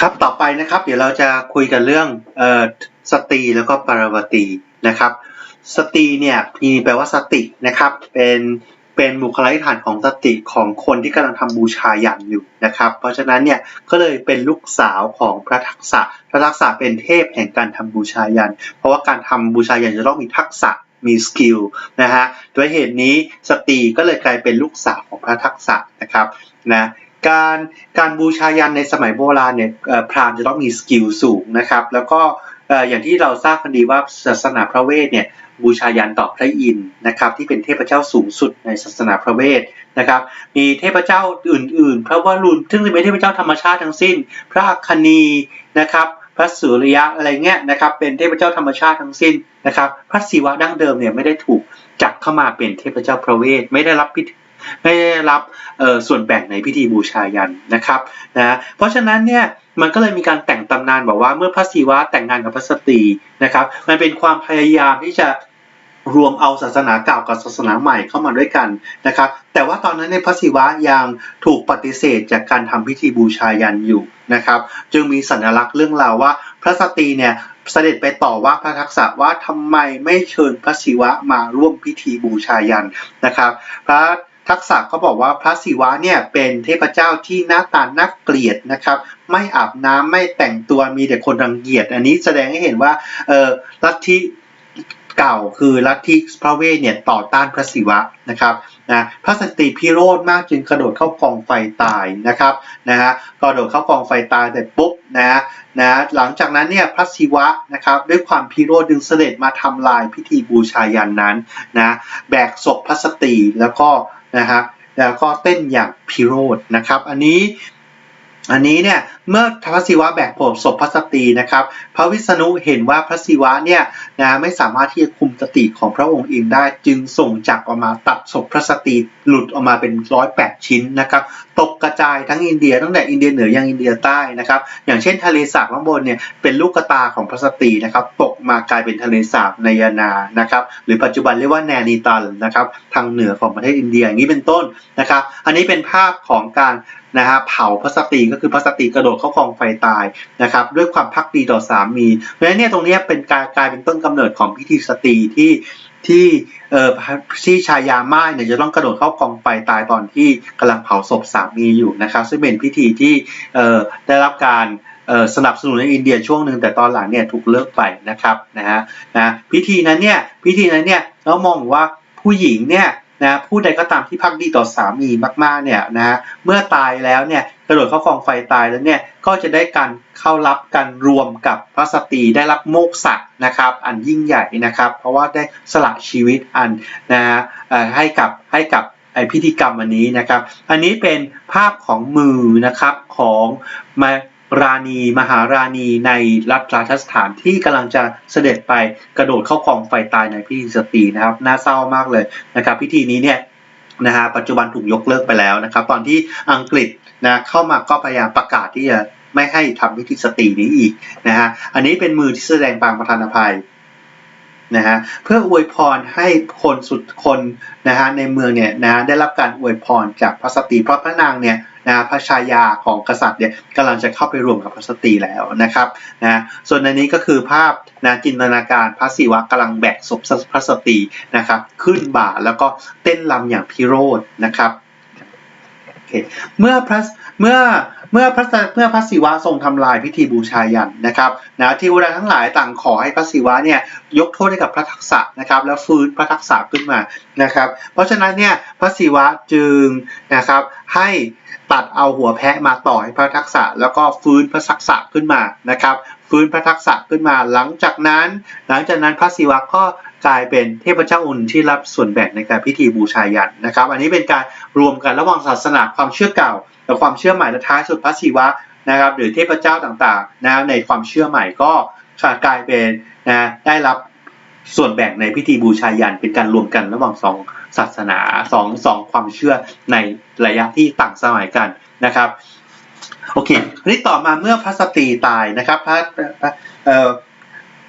ครับต่อไปนะครับเดี๋ยวเราจะคุยกันเรื่องเอ่อสตีแล้วก็ปราวตีนะครับสตีเนี่ยมีแปลว่าสตินะครับเป็นเป็นบุคลิกฐานของสติของคนที่กำลังทำบูชายันอยู่นะครับ เพราะฉะนั้นเนี่ยก็เลยเป็นลูกสาวของพระทักษะพระทักษะเป็นเทพแห่งการทำบูชายัน เพราะว่าการทำบูชายันจะต้องมีทักษะมีสกิลนะฮะด้วยเหตุนี้สตีก็เลยกลายเป็นลูกสาวของพระทักษะนะครับนะ การการบูชายันในสมัยโบราณเนี่ยพราหมณ์จะต้องมีสกิลสูงนะครับ แล้วก็อย่างที่เราทราบกันดีว่าศาสนาพระเวทเนี่ยบูชายันต่อพระอินทร์นะครับ ที่เป็นเทพเจ้าสูงสุดในศาสนาพระเวทนะครับ มีเทพเจ้าอื่นๆ พระวรุณซึ่งเป็นเทพเจ้าธรรมชาติทั้งสิ้น พระอัคคณีนะครับ พระสุริยะอะไรเงี้ยนะครับ เป็นเทพเจ้าธรรมชาติทั้งสิ้นนะครับ พระศิวะดั้งเดิมเนี่ยไม่ได้ถูกจับเข้ามาเป็นเทพเจ้าพระเวทไม่ได้รับพิธี ไม่ได้รับส่วนแบ่งในพิธีบูชายันนะครับนะเพราะฉะนั้นเนี่ยมันก็เลยมีการแต่งตำนานบอกว่าเมื่อพระศิวะแต่งงานกับพระสตรีนะครับ มันเป็นความพยายามที่จะรวมเอาศาสนาเก่ากับศาสนาใหม่เข้ามาด้วยกันนะครับ แต่ว่าตอนนั้นในพระศิวะยังถูกปฏิเสธจากการทำพิธีบูชายันอยู่นะครับ จึงมีสัญลักษณ์เรื่องราวว่า พระสตรีเนี่ยเสด็จไปต่อว่าพระทักษะว่าทำไมไม่เชิญพระศิวะมาร่วมพิธีบูชายันนะครับ พระ ทักษะก็บอกว่าพระศิวะเนี่ยเป็นเทพเจ้าที่หน้าตาน่าเกลียดนะครับ ไม่อาบน้ำไม่แต่งตัวมีแต่คนรังเกียจ อันนี้แสดงให้เห็นว่าเออลัทธิเก่าคือลัทธิพระเวทเนี่ยต่อต้านพระศิวะนะครับนะพระสตรีพิโรธมากจึงกระโดดเข้ากองไฟตายนะครับนะฮะกระโดดเข้ากองไฟตายแต่ปุ๊บนะนะหลังจากนั้นเนี่ยพระศิวะนะครับด้วยความพิโรธดึงเสด็จมาทำลายพิธีบูชายันนั้นนะแบกศพพระสตรีแล้วก็ นะฮะแล้วก็เต้นอย่างพิโรธนะครับ อันนี้อันนี้เนี่ยเมื่อพระศิวะแบกผมศพพระสตรีนะครับ พระวิษณุเห็นว่าพระศิวะเนี่ยนะไม่สามารถที่จะคุมสติของพระองค์เองได้ จึงส่งจักรออกมาตัดศพพระสตรีหลุดออกมาเป็นร้อยแปดชิ้นนะครับ ตกกระจายทั้งอินเดียตั้งแต่อินเดียเหนือยังอินเดียใต้นะครับ อย่างเช่นทะเลสาบข้างบนเนี่ยเป็นลูกกระตาของพระสตรีนะครับตกมากลายเป็นทะเลสาบในยานานะครับหรือปัจจุบันเรียกว่าแนนิตัลนะครับทางเหนือของประเทศอินเดียอย่างนี้เป็นต้นนะครับอันนี้เป็นภาพของการนะฮะเผาพระสตรีก็คือพระสตรีกระโดดเข้ากองไฟตายนะครับด้วยความพักดีต่อสามีเพราะฉะนั้นเนี่ยตรงเนี้ยเป็นการกลายเป็นต้นกำเนิดของพิธีสตรีที่ ที่เออที่ชายาม่าเนี่ยจะต้องกระโดดเข้ากองไฟตายตอนที่กำลังเผาศพสามีอยู่นะครับ ซึ่งเป็นพิธีที่เออได้รับการสนับสนุนในอินเดียช่วงหนึ่งแต่ตอนหลังเนี่ยถูกเลิกไปนะครับนะฮะนะพิธีนั้นเนี่ยพิธีนั้นเนี่ยเรามองว่าผู้หญิงเนี่ย นะผู้ใดก็ตามที่พักดีต่อสามีมากๆเนี่ยนะฮะเมื่อตายแล้วเนี่ยกระโดดเข้ากองไฟตายแล้วเนี่ยก็จะได้การเข้ารับการรวมกับพระสตรีได้รับโมกษะนะครับอันยิ่งใหญ่นะครับ เพราะว่าได้สละชีวิตอันนะฮะให้กับให้กับไอพิธีกรรมอันนี้นะครับ อันนี้เป็นภาพของมือนะครับของมา ราณี มหาราณีในรัฐราชสถานที่กำลังจะเสด็จไปกระโดดเข้ากองไฟตายในพิธีสตรีนะครับ น่าเศร้ามากเลยนะครับ พิธีนี้เนี่ยนะฮะปัจจุบันถูกยกเลิกไปแล้วนะครับ ตอนที่อังกฤษนะเข้ามาก็พยายามประกาศที่จะไม่ให้ทำพิธีสตรีนี้อีกนะฮะอันนี้เป็นมือที่แสดงบางประธานภัย นะฮะเพื่ออวยพรให้คนสุดคนนะฮะในเมืองเนี่ยนะได้รับการอวยพรจากพระสตรีเพราะพระนางเนี่ยนะพระชายาของกษัตริย์เนี่ยกำลังจะเข้าไปรวมกับพระสตรีแล้วนะครับนะส่วนในนี้ก็คือภาพนะจินตนาการพระศิวะกำลังแบกศพพระสตรีนะครับขึ้นบ่าแล้วก็เต้นรำอย่างพิโรธนะครับ เคเมื่อพระเมื่อเมื่อพระเมื่อพระศิวะทรงทำลายพิธีบูชายันนะครับนะเทวดาทั้งหลายต่างขอให้พระศิวะเนี่ยยกโทษให้กับพระทักษะนะครับแล้วฟื้นพระทักษะขึ้นมานะครับ เพราะฉะนั้นเนี่ยพระศิวะจึงนะครับให้ตัดเอาหัวแพะมาต่อให้พระทักษะ แล้วก็ฟื้นพระทักษะขึ้นมานะครับ ฟื้นพระทักษะขึ้นมา หลังจากนั้น หลังจากนั้นพระศิวะก็ กลายเป็นเทพเจ้าอุนที่รับส่วนแบ่งในการพิธีบูชายันนะครับ อันนี้เป็นการรวมกันระหว่างศาสนาความเชื่อเก่ากับความเชื่อใหม่และท้ายสุดพระศิวะนะครับหรือเทพเจ้าต่างๆนะในความเชื่อใหม่ก็กลายเป็นนะได้รับส่วนแบ่งในพิธีบูชายันเป็นการรวมกันระหว่างสองศาสนาสองสองความเชื่อในระยะที่ต่างสมัยกันนะครับโอเคทีนี้ต่อมาเมื่อพระสตรีตายนะครับพระ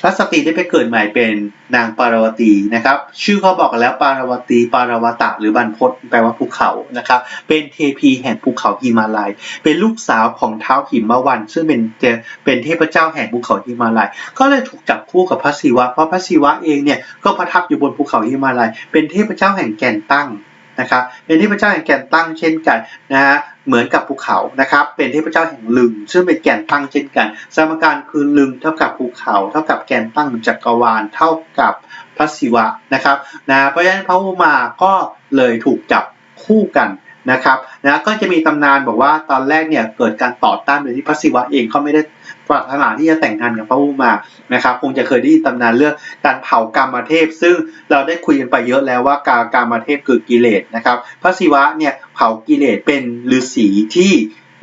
พระสตรีได้ไปเกิดใหม่เป็นนางปารวตีนะครับ ชื่อเขาบอกกันแล้วปารวตีปารวตะหรือบรรพตแปลว่าภูเขานะครับ เป็นเทพีแห่งภูเขาหิมาลัย เป็นลูกสาวของเท้าหิมวัน ซึ่งเป็นเจเป็นเทพเจ้าแห่งภูเขาหิมาลัย ก็เลยถูกจับคู่กับพระศิวะ เพราะพระศิวะเองเนี่ยก็ประทับอยู่บนภูเขาหิมาลัย เป็นเทพเจ้าแห่งแก่นตั้งนะครับเป็นเทพเจ้าแห่งแก่นตั้งเช่นกันนะฮะ เหมือนกับภูเขานะครับเป็นเทพเจ้าแห่งลึง ซึ่งเป็นแก่นตั้งเช่นกัน สมการคือลึงเท่ากับภูเขา เท่ากับแก่นตั้งจักรวาลเท่ากับพระศิวะนะครับนะเพราะฉะนั้นพระอุมาก็เลยถูกจับคู่กัน นะครับนะก็จะมีตำนานบอกว่าตอนแรกเนี่ยเกิดการต่อต้านโดยที่พระศิวะเองเขาไม่ได้ปรารถนาที่จะแต่งงานกับพระอุมานะครับคงจะเคยได้ยินตำนานเรื่องการเผากรรมเทพ ซึ่งเราได้คุยกันไปเยอะแล้วว่ากากรรมเทพคือกิเลสนะครับพระศิวะเนี่ยเผากิเลสเป็นฤาษีที่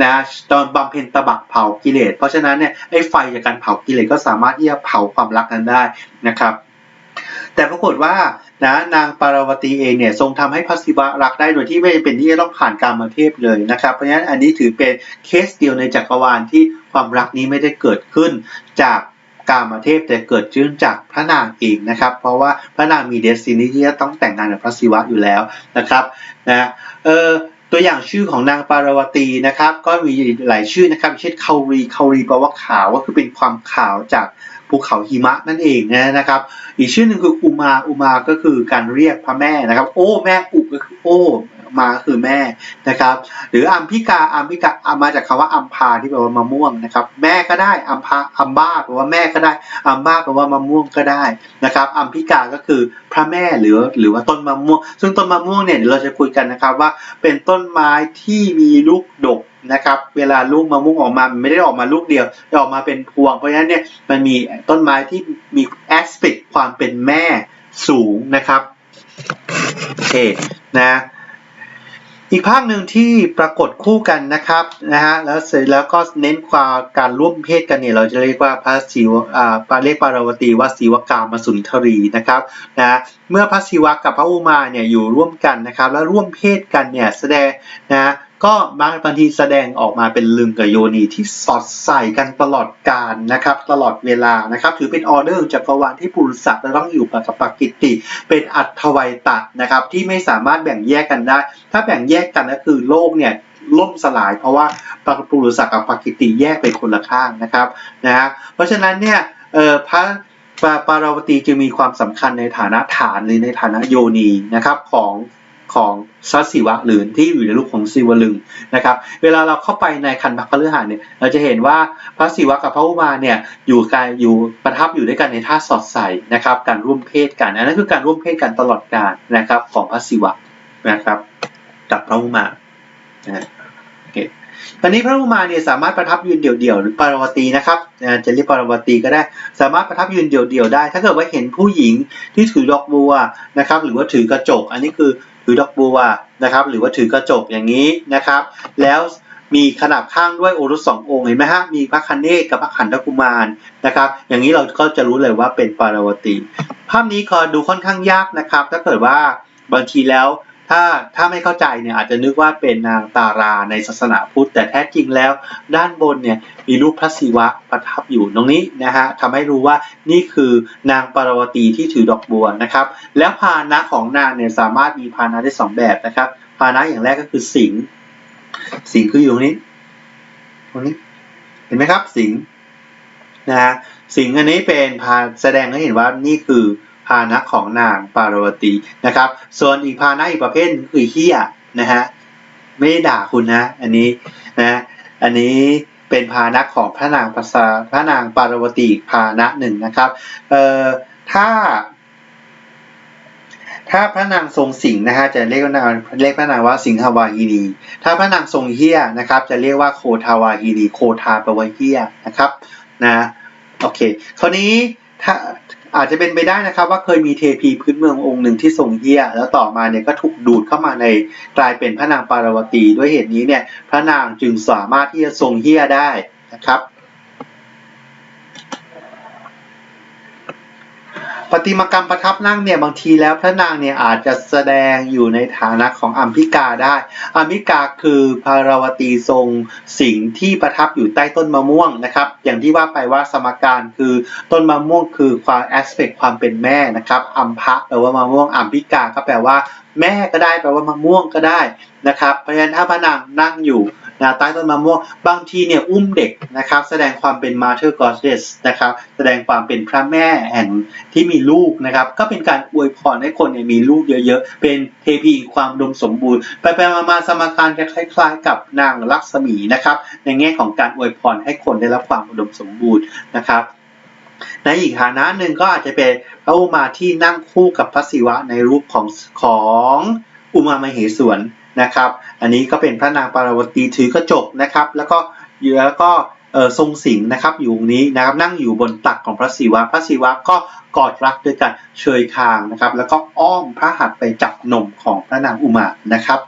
นะตอนบำเพ็ญตบะเผากิเลส เพราะฉะนั้นเนี่ยไอ้ไฟจากการเผากิเลสก็สามารถที่จะเผาความรักนั้นได้นะครับ แต่ปรากฏว่านะนางปารวตีเองเนี่ยทรงทำให้พระศิวะรักได้โดยที่ไม่เป็นที่จะต้องผ่านการมาเทพเลยนะครับ เพราะฉะนั้นอันนี้ถือเป็นเคสเดียวในจักรวาลที่ความรักนี้ไม่ได้เกิดขึ้นจากกามเทพแต่เกิดขึ้นจากพระนางเองนะครับ เพราะว่าพระนางมีเดซินีที่จะต้องแต่งงานกับพระศิวะอยู่แล้วนะครับนะเออตัวอย่างชื่อของนางปารวตีนะครับ ก็มีหลายชื่อนะครับ เช่นคารีคารีแปลว่าขาวก็คือเป็นความขาวจาก ภูเขาหิมะนั่นเองนะครับ อีกชื่อหนึ่งคืออุมาอุมาก็คือการเรียกพระแม่นะครับ โอ้แม่อุก็คือโอ้มาคือแม่นะครับ หรืออัมพิกาอัมพิกาอามาจากคำว่าอัมพาที่แปลว่ามะม่วงนะครับ แม่ก็ได้อัมพาอัมบ้าแปลว่าแม่ก็ได้อัมบ้าแปลว่ามะม่วงก็ได้นะครับ อัมพิกาก็คือพระแม่หรือหรือว่าต้นมะม่วง ซึ่งต้นมะม่วงเนี่ยเดี๋ยวเราจะคุยกันนะครับว่าเป็นต้นไม้ที่มีลูกดก นะครับ เวลาลูกมะม่วงออกมาไม่ได้ออกมาลูกเดียวจะออกมาเป็นพวง เพราะฉะนั้นเนี่ยมันมีต้นไม้ที่มีแอสเปกความเป็นแม่สูงนะครับโอเคนะอีกภาคหนึ่งที่ปรากฏคู่กันนะครับนะฮะแล้วเสร็จแล้วก็เน้นความการร่วมเพศกันเนี่ยเราจะเรียกว่าพระศิวอ่าปาเรียกปารวตีว่าศิวกามสุนทรีนะครับนะเมื่อพระศิวะกับพระอุมาเนี่ยอยู่ร่วมกันนะครับ แล้วร่วมเพศกันเนี่ยแสดงนะ ก็บางบางทีแสดงออกมาเป็นลึงกับโยนีที่สอดใส่กันตลอดกาลนะครับ ตลอดเวลานะครับ ถือเป็นออเดอร์จักรวาลที่ปุรุษะจะต้องอยู่กับปกิติ เป็นอัตวัยตะนะครับ ที่ไม่สามารถแบ่งแยกกันได้ ถ้าแบ่งแยกกันก็คือโลกเนี่ยล่มสลายเพราะว่าปปุรุษะกับปกิติแยกเป็นคนละข้างนะครับนะฮะเพราะฉะนั้นเนี่ยเออพระปาราวตีจึงมีความสำคัญในฐานะฐานหรือในฐานะโยนีนะครับของ ของสัศิวะหรือที่อยู่ในรูปของศิวลึงนะครับ เวลาเราเข้าไปในคันพักฤหัสเนี่ยเราจะเห็นว่าพระศิวะกับพระอุมาเนี่ยอยู่กายอยู่ประทับอยู่ด้วยกันในท่าสอดใส่นะครับ การร่วมเพศกันอันนั้นคือการร่วมเพศกันตลอดกาลนะครับของพระศิวะนะครับกับพระอุมานะโอเคตอนนี้พระอุมาเนี่ยสามารถประทับยืนเดี่ยวๆหรือปารวตีนะครับจะเรียกปารวตีก็ได้สามารถประทับยืนเดี่ยวๆได้ ถ้าเกิดว่าเห็นผู้หญิงที่ถือดอกบัวนะครับ หรือว่าถือกระจก อันนี้คือ ถือดอกบัวนะครับ หรือว่าถือกระจกอย่างนี้นะครับ แล้วมีขนาบข้างด้วยโอรสสององค์เห็นไหมฮะ มีพระคันเนศกับพระขันธกุมารนะครับ อย่างนี้เราก็จะรู้เลยว่าเป็นปารวตี ภาพนี้คอดูค่อนข้างยากนะครับ ถ้าเกิดว่าบางทีแล้ว ถ้าถ้าไม่เข้าใจเนี่ยอาจจะนึกว่าเป็นนางตาราในศาสนาพุทธ แต่แท้จริงแล้ว ด้านบนเนี่ยมีรูปพระศิวะประทับอยู่ตรงนี้นะฮะทำให้รู้ว่านี่คือนางปารวตีที่ถือดอกบัวนะครับ แล้วพาหนะของนางเนี่ยสามารถมีพาหนะได้สองแบบนะครับพาหนะอย่างแรกก็คือสิงสิงคืออยู่ตรงนี้ตรงนี้เห็นไหมครับสิงนะฮะสิงอันนี้เป็นพาแสดงให้เห็นว่านี่คือ พาหนะของนางปารวตีนะครับ ส่วนอีกพาหนะอีกประเภทคือเฮียนะฮะไม่ได้ด่าคุณนะ อันนี้นะอันนี้เป็นพาหนะของพระนางภาษาพระนางปารวตีพาหนะหนึ่งนะครับเอ่อถ้า ถ้าพระนางทรงสิงห์นะฮะจะเรียกว่านางเรียกพระนางว่าสิงหวาฮีนีถ้าพระนางทรงเฮียนะครับ จะเรียกว่าโคทาวาฮีนีโคทาปวเฮียนะครับนะโอเคคราวนี้ถ้า อาจจะเป็นไปได้นะครับว่าเคยมีเทพีพื้นเมืององค์หนึ่งที่ทรงเฮียแล้วต่อมาเนี่ยก็ถูกดูดเข้ามาในกลายเป็นพระนางปารวตีด้วยเหตุนี้เนี่ยพระนางจึงสามารถที่จะทรงเฮียได้นะครับ ปฏิมากรรมประทับนั่งเนี่ยบางทีแล้วพระนางเนี่ยอาจจะแสดงอยู่ในฐานะของอัมพิกาได้ อัมพิกาคือภารวตีทรงสิงที่ประทับอยู่ใต้ต้นมะม่วงนะครับ อย่างที่ว่าไปว่าสมการคือต้นมะม่วงคือความแอสเปกความเป็นแม่นะครับอัมพะแปลว่ามะม่วงอัมพิกาก็แปลว่าแม่ก็ได้แปลว่ามะม่วงก็ได้นะครับ เพราะฉะนั้นถ้าพระนางนั่งอยู่ นะใต้ต้นมะม่วงบางทีเนี่ยอุ้มเด็กนะครับแสดงความเป็น Mother Goddess นะครับแสดงความเป็นพระแม่แห่งที่มีลูกนะครับก็เป็นการอวยพรให้คนเนี่ยมีลูกเยอะๆ เป็นเทพีความดมสมบูรณ์ ไปไปมาๆสมการจะคล้ายๆ กับนางลักษมีนะครับในแง่ของการอวยพรให้คนได้รับความอุดมสมบูรณ์นะครับในอีกฐานะหนึ่งก็อาจจะเป็นพระอุมาที่นั่งคู่กับพระศิวะในรูปของของอุมามเหสวน นะครับ อันนี้ก็เป็นพระนางปารวตีถือกระจกนะครับ แล้วก็แล้วก็ทรงสิงนะครับอยู่ตรงนี้นะครับนั่งอยู่บนตักของพระศิวะ พระศิวะก็กอดรักด้วยกันเชยคางนะครับ แล้วก็อ้อมพระหัตถ์ไปจับนมของพระนางอุมานะครับ